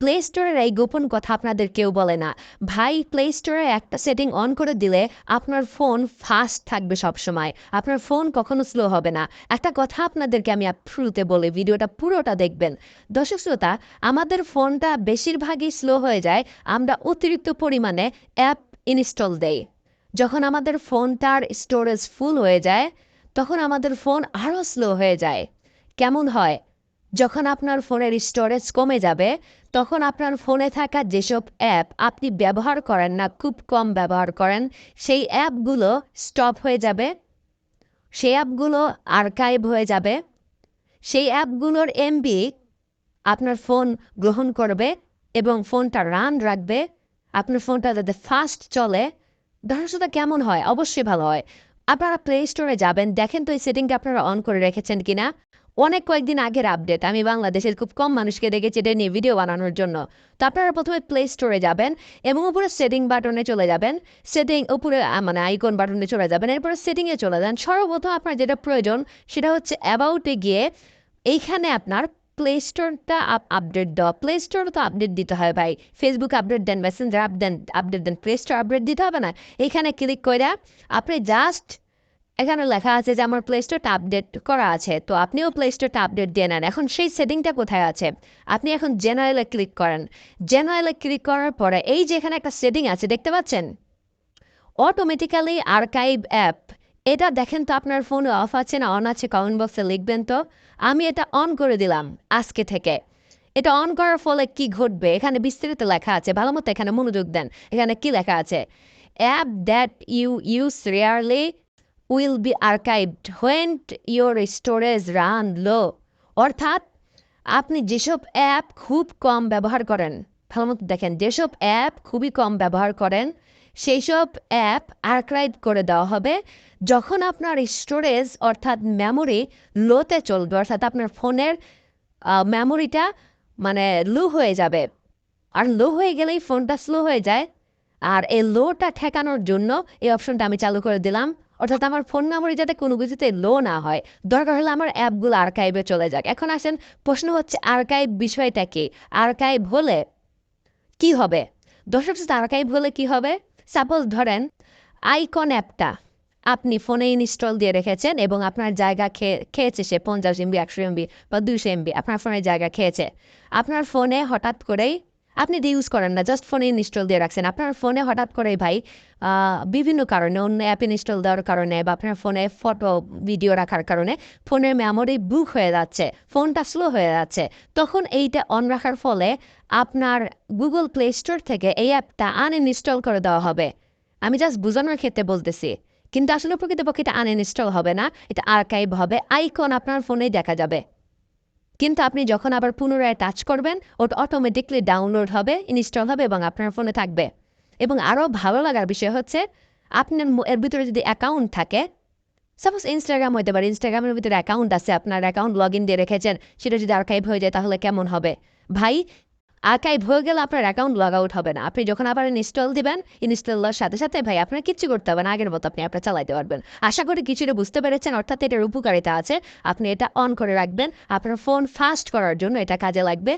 Play স্টোরের এই গোপন কথা আপনাদের কেউ বলে না। ভাই প্লে স্টোরে একটা সেটিং অন করে দিলে আপনার ফোন ফাস্ট থাকবে সবসময়। আপনার ফোন কখনো স্লো হবে না। একটা কথা আপনাদেরকে আমি শুরুতে বলে, ভিডিওটা পুরোটা দেখবেন। দর্শক শ্রোতা, আমাদের ফোনটা বেশিরভাগই স্লো হয়ে যায়, আমরা অতিরিক্ত পরিমাণে অ্যাপ ইনস্টল দেই। যখন আমাদের ফোনটার স্টোরেজ ফুল হয়ে যায়, তখন আমাদের ফোন আরও স্লো হয়ে যায়। কেমন হয়? যখন আপনার ফোনের স্টোরেজ কমে যাবে, তখন আপনার ফোনে থাকা যেসব অ্যাপ আপনি ব্যবহার করেন না, খুব কম ব্যবহার করেন, সেই অ্যাপগুলো স্টপ হয়ে যাবে, সেই অ্যাপগুলো আর্কাইভ হয়ে যাবে, সেই অ্যাপগুলোর এমবি আপনার ফোন গ্রহণ করবে এবং ফোনটা রান রাখবে, আপনার ফোনটা যাতে ফাস্ট চলে। দর্শকতা কেমন হয়? অবশ্যই ভালো হয়। আপনারা প্লে স্টোরে যাবেন, দেখেন তো এই সেটিংটা আপনারা অন করে রেখেছেন কিনা। অনেক কয়েকদিন আগের আপডেট আমি বাংলাদেশের খুব কম মানুষকে দেখেছি এটা নিয়ে ভিডিও বানানোর জন্য। তো আপনারা প্রথমে প্লে স্টোরে যাবেন এবং উপরে সেটিং বাটনে চলে যাবেন। সেটিং উপরে মানে আইকন বাটনে চলে যাবেন। এরপরে সেটিংয়ে চলে যান। সর্বপ্রথম আপনার যেটা প্রয়োজন, সেটা হচ্ছে অ্যাবাউটে গিয়ে এইখানে আপনার প্লে স্টোরটা আপডেট দেওয়া। প্লে স্টোর তো আপডেট দিতে হয় ভাই। ফেসবুক আপডেট দেন মেসেঞ্জার আপডেট আপডেট দেন প্লে স্টোর আপডেট দিতে হবে না। এইখানে ক্লিক করে আপনি জাস্ট এখানে লেখা আছে যে আমার প্লে স্টোরটা আপডেট করা আছে। তো আপনিও প্লে স্টোরটা আপডেট দিয়ে নেন। এখন সেই সেটিংটা কোথায় আছে? আপনি এখন জেনারেলে ক্লিক করেন। জেনারেলে ক্লিক করার পরে এই যে এখানে একটা সেটিং আছে, দেখতে পাচ্ছেন? অটোমেটিক্যালি আর্কাইভ অ্যাপ এটা দেখেন তো আপনার ফোনে অফ আছে না অন আছে কমেন্ট বক্সে লিখবেন তো। আমি এটা অন করে দিলাম আজকে থেকে। এটা অন করার ফলে কি ঘটবে? এখানে বিস্তারিত লেখা আছে। ভালো মতো এখানে মনোযোগ দেন। এখানে কি লেখা আছে? App that you use rarely will be archived when your storage run low অর্থাৎ, আপনি যেসব অ্যাপ খুব কম ব্যবহার করেন, ভালো দেখেন, যেসব অ্যাপ খুবই কম ব্যবহার করেন সেই সব অ্যাপ আর্কাইভ করে দেওয়া হবে যখন আপনার স্টোরেজ অর্থাৎ মেমোরি লোতে চলবে। অর্থাৎ আপনার ফোনের মেমোরিটা মানে লো হয়ে যাবে। আর লো হয়ে গেলেই ফোনটা স্লো হয়ে যায়। আর এই লোটা ঠেকানোর জন্য এই অপশনটা আমি চালু করে দিলাম। অর্থাৎ আমার ফোন মেমোরি যাতে কোনো কিছুতে লো না হয়। দরকার হলে আমার অ্যাপগুলো আর্কাইভে চলে যাক। এখন আসেন প্রশ্ন হচ্ছে আর্কাইভ বিষয়টা কি? আর্কাইভ হলে কি হবে? দর্শক আর্কাইভ হলে কি হবে? সাপোজ ধরেন আইকন অ্যাপটা আপনি ফোনে ইনস্টল দিয়ে রেখেছেন এবং আপনার জায়গা খেয়ে খেয়েছে সে পঞ্চাশ এমবি একশো এমবি বা দুশো এমবি আপনার ফোনের জায়গা খেয়েছে। আপনার ফোনে হঠাৎ করেই আপনি দিয়ে ইউজ করেন না জাস্ট ফোনে ইনস্টল দিয়ে রাখছেন। আপনার ফোনে হঠাৎ করে ভাই বিভিন্ন কারণে, অন্য অ্যাপ ইনস্টল দেওয়ার কারণে বা আপনার ফোনে ফটো ভিডিও রাখার কারণে ফোনের মেমোরি বুক হয়ে যাচ্ছে ফোনটা স্লো হয়ে যাচ্ছে। তখন এইটা অন রাখার ফলে আপনার গুগল প্লে স্টোর থেকে এই অ্যাপটা আনইনস্টল করে দেওয়া হবে। আমি জাস্ট বোঝানোর ক্ষেত্রে বলতেছি, কিন্তু আসলে প্রকৃতপক্ষে এটা আনইনস্টল হবে না, এটা আর্কাইভ হবে আইকন আপনার ফোনেই দেখা যাবে। কিন্তু আপনি যখন আবার পুনরায় টাচ করবেন, ওটা অটোমেটিকলি ডাউনলোড হবে ইনস্টল হবে এবং আপনার ফোনে থাকবে। এবং আরও ভালো লাগার বিষয় হচ্ছে, আপনার এর ভিতরে যদি অ্যাকাউন্ট থাকে সাপোজ ইনস্টাগ্রাম হইতে পারে ইনস্টাগ্রামের ভিতরে অ্যাকাউন্ট আছে, আপনার অ্যাকাউন্ট লগ ইন দিয়ে রেখেছেন, সেটা যদি আর্কাইভ হয়ে যায় তাহলে কেমন হবে? ভাই আর্কাইভ ভয়ে গেলে আপনার অ্যাকাউন্ট লগ আউট হবে না। আপনি যখন আবার ইনস্টল দিবেন ইনস্টলের সাথে সাথে ভাই, আপনার কিচ্ছু করতে হবে না, আগের মতো আপনি আপনার চালাইতে পারবেন। আশা করি কিছুটা বুঝতে পেরেছেন, অর্থাৎ এটার উপকারিতা আছে। আপনি এটা অন করে রাখবেন, আপনার ফোন ফাস্ট করার জন্য এটা কাজে লাগবে।